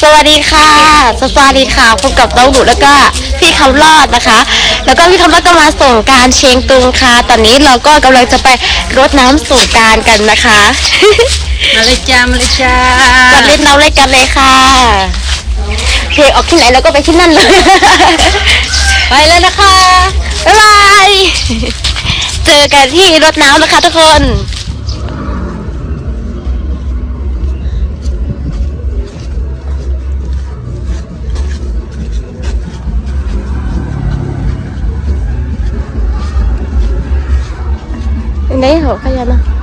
สวัสดีค่ะ สวัสดีค่ะพบกับน้องหนูแล้วก็พี่คำรอดนะคะ แล้วก็พี่คำรอดก็มาส่งกรารเชียงตุงค่ะ ตอนนี้เราก็กำลังจะไปรดน้ำสงกรารกันนะคะ มาเลยจ้ามาเลยจ้ามาเล่นน้ำเล่นกันเลยค่ะเพลงออกที่ไหนเราก็ไปที่นั่นเลย ไปแล้วนะคะบ๊ายบาย เจอกันที่รดน้ำนะคะทุกคน ไหนเห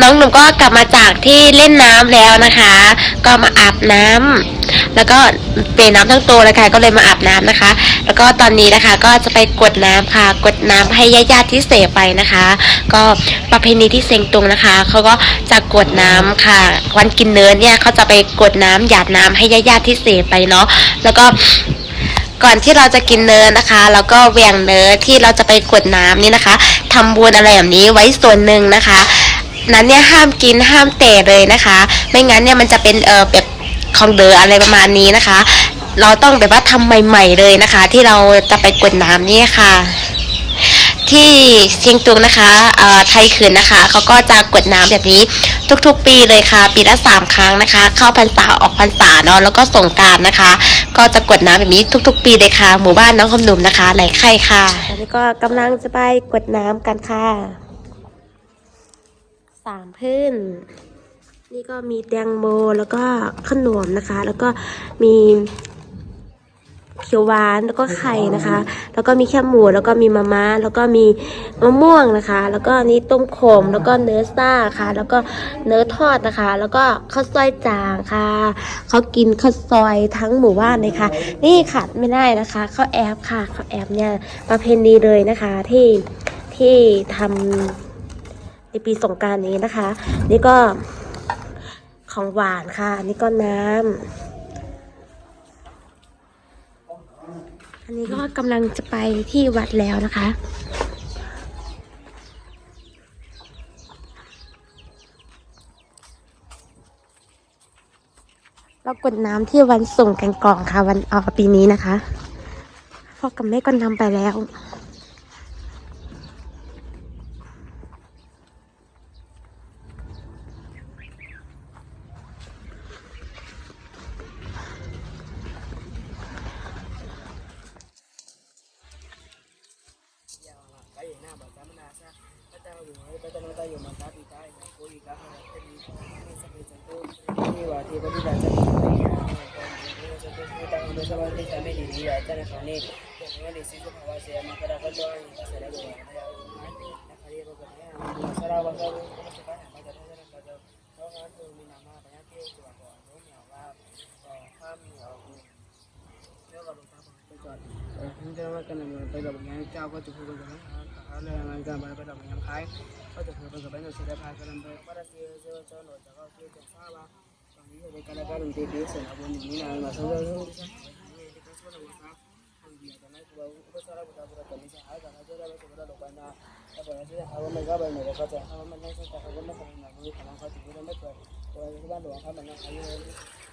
น้องหนุ่มก็กลับมาจากที่เล่นน้ำแล้วนะคะ ก็มาอาบน้ำแล้วก็เปลี่ยนน้ำทั้งตัวเลยค่ะก็เลยมาอาบน้ำนะคะ แล้วก็ตอนนี้นะคะก็จะไปกดน้ำค่ะ กดน้ำให้ญาติๆที่เสียไปนะคะ ก็ประเพณีที่เซงตุงนะคะเขาก็จะกดน้ำค่ะ วันกินเนื้อเนี่ยเขาจะไปกดน้ำหยาดน้ำให้ญาติๆที่เสียไปเนาะแล้วก็ก่อนที่เราจะกินเนื้อนะคะแล้วก็เหวียงเนื้อที่เราจะไปกวดน้ำนี่นะคะทำบุญอะไรแบบนี้ไว้ส่วนหนึ่งนะคะ นั้นเนี่ยห้ามกินห้ามเตะเลยนะคะ ไม่งั้นเนี่ยมันจะเป็นเออแบบของเดออะไรประมาณนี้นะคะ เราต้องแบบว่าทำใหม่ ๆ เลยนะคะ ที่เราจะไปกวดน้ำนี่ค่ะ ที่เชียงตุงนะคะไทยคืนนะคะเขาก็จะกวดน้ำแบบนี้ทุกๆ ปีเลยค่ะ ปีละสามครั้งนะคะ เข้าพรรษาออกพรรษาเนาะแล้วก็ส่งการนะคะ ก็จะกวดน้ำแบบนี้ทุก ๆ ปีเลยค่ะ หมู่บ้านน้องคำหนุ่มนะคะไหลไข่ค่ะอันนี้ก็กำลังจะไปกวดน้ำกันค่ะ สามพื้นนี่ก็มีแตงโมแล้วก็ขนมนะคะ แล้วก็มีเขียวหวานแล้วก็ไข่นะคะ แล้วก็มีแค่หมูแล้วก็มีมะม่าแล้วก็มีมะม่วงนะคะ แล้วก็นี่ต้มขมแล้วก็เนื้อซ่าค่ะ แล้วก็เนื้อทอดนะคะ แล้วก็ข้าวซอยจางค่ะเขากินข้าวซอยทั้งหมู่บ้านเลยค่ะ นี่ขาดไม่ได้นะคะข้าวแอบค่ะข้าวแอบเนี่ยประเพณีเลยนะคะที่ที่ทำ ในปีสงการนี้นะคะ นี่ก็ของหวานค่ะ อันนี้ก็น้ำ อันนี้ก็กำลังจะไปที่วัดแล้วนะคะเรากดน้ำที่วันส่งกันกล่องค่ะ วันเอปีนี้นะคะ พ่อกับแม่ก็นำไปแล้ว ai na ba ta muna sa ta wai ta na ta yo ma ta ta na ko yi ka ha ta ni ne sa ke to ni wa te ba da ta ni ta ba ta me ni ya ta na ka ne to wani sai ko hawa sai ma kada kallo an ka sare ba ya na kare ba ga ya sara ba ka cho cái này bây giờ mình em trao có chụp bây giờ khá là gần bây giờ mình em khai. Có chụp bây giờ bây giờ sẽ đẹp hai cái này bắt đầu chưa cho nó cho các kia chụp sao ba. Còn ví cái đây cái này các đồng tiền kia sẽ là bốn như nào mà sao đâu không Thank you.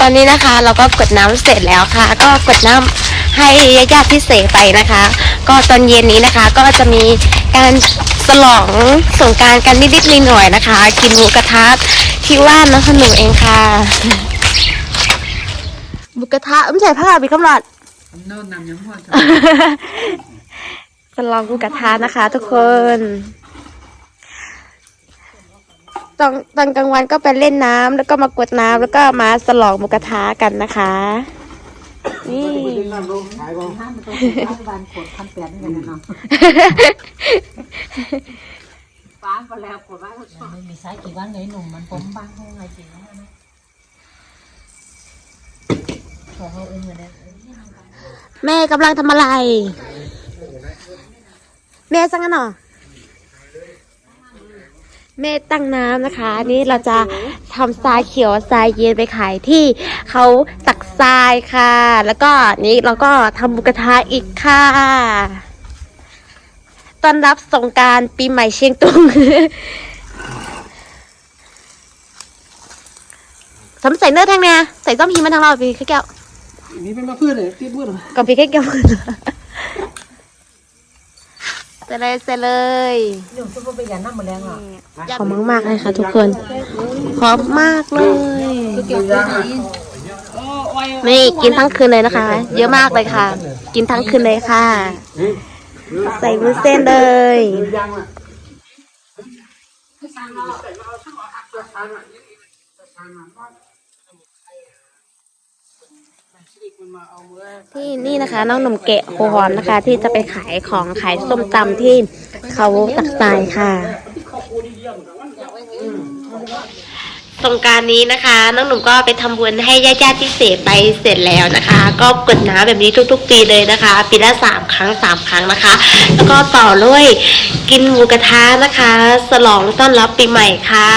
ตอนนี้นะคะเราก็กดน้ำเสร็จแล้วค่ะ ก็กดน้ำให้ญาติพี่เสกไปนะคะ ก็ตอนเย็นนี้นะคะก็จะมีการฉลองสงกรารกันนิดๆหน่อยๆนะคะ กินหมูกระทะที่ว่านน้องขนุนเองค่ะหมูกระทะไม่ใช่ผ้าบีคำรอดโน่นนำยังหัวฉลองหมูกระทะนะคะ ทุกคน ตอนตอนกลางวันก็ไปเล่นน้ำแล้วก็มากดน้ำแล้วก็มาฉลองหมูกระทะกันนะคะ นี่วันขวดพันแปดนี่กันเนาะป้าไปแล้วขวดบ้านไม่มีไซส์กี่วันไงหนุ่มมันผมบ้างไงจริงนะขอเขาเองเลยนะแม่กำลังทำอะไร แม่สั่งกันเหรอ แม่ตั้งน้ำนะคะ นี่เราจะทำทรายเขียวทรายเย็นไปขายที่เขาตักทรายค่ะ แล้วก็นี่เราก็ทำบุกระทะอีกค่ะต้อนรับสงกรารปีใหม่เชียงตุงสำใส่เนื้อแทงเนี่ยใส่ต้มพีมันทางเราพี่แก้วนี่เป็นมาเพื่อนเลยที่เพื่อนกับพี่แก้วมือ เสร็จเลยเสร็จเลยหนุ่มซุปเปอร์ไปยันน้ำมะแรงอะหอมมากๆเลยค่ะทุกคนหอมมากเลย นี่กินทั้งคืนเลยนะคะ เยอะมากเลยค่ะ กินทั้งคืนเลยค่ะ ใส่วุ้นเส้นเลย ที่นี่นะคะน้องหนุ่มเกะโคหอมนะคะ ที่จะไปขายของขายส้มตำที่เขาตักทรายค่ะสงกรารนี้นะคะ น้องหนุ่มก็ไปทำบุญให้ญาติญาติที่เสพไปเสร็จแล้วนะคะ ก็กดน้ำแบบนี้ทุก ๆ ปีเลยนะคะ ปีละสามครั้งสามครั้งนะคะ แล้วก็ต่อด้วยกินหมูกระทะนะคะฉลองต้อนรับปีใหม่ค่ะ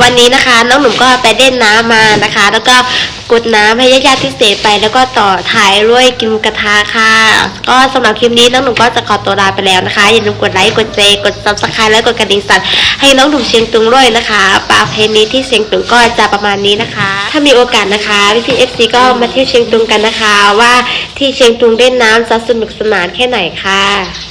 วันนี้นะคะ น้องหนุ่มก็ไปเล่นน้ำมานะคะ แล้วก็ กดน้ำให้ญาติญาติที่เสพไป แล้วก็ต่อถ่ายด้วยกินกระทะค่ะ ก็สำหรับคลิปนี้น้องหนุ่มก็จะขอตัวลาไปแล้วนะคะ อย่าลืมกดไลค์กดแชร์กดซับสไครต์และกดกระดิ่งสั่นให้น้องหนุ่มเชียงตุงด้วยนะคะปลาเพลนี้ที่เชียงตุงก็จะประมาณนี้นะคะ ถ้ามีโอกาสนะคะพี่พีเอฟซีก็มาเที่ยวเชียงตุงกันนะคะ ว่าที่เชียงตุงเล่นน้ำจะสนุกสนานแค่ไหนค่ะ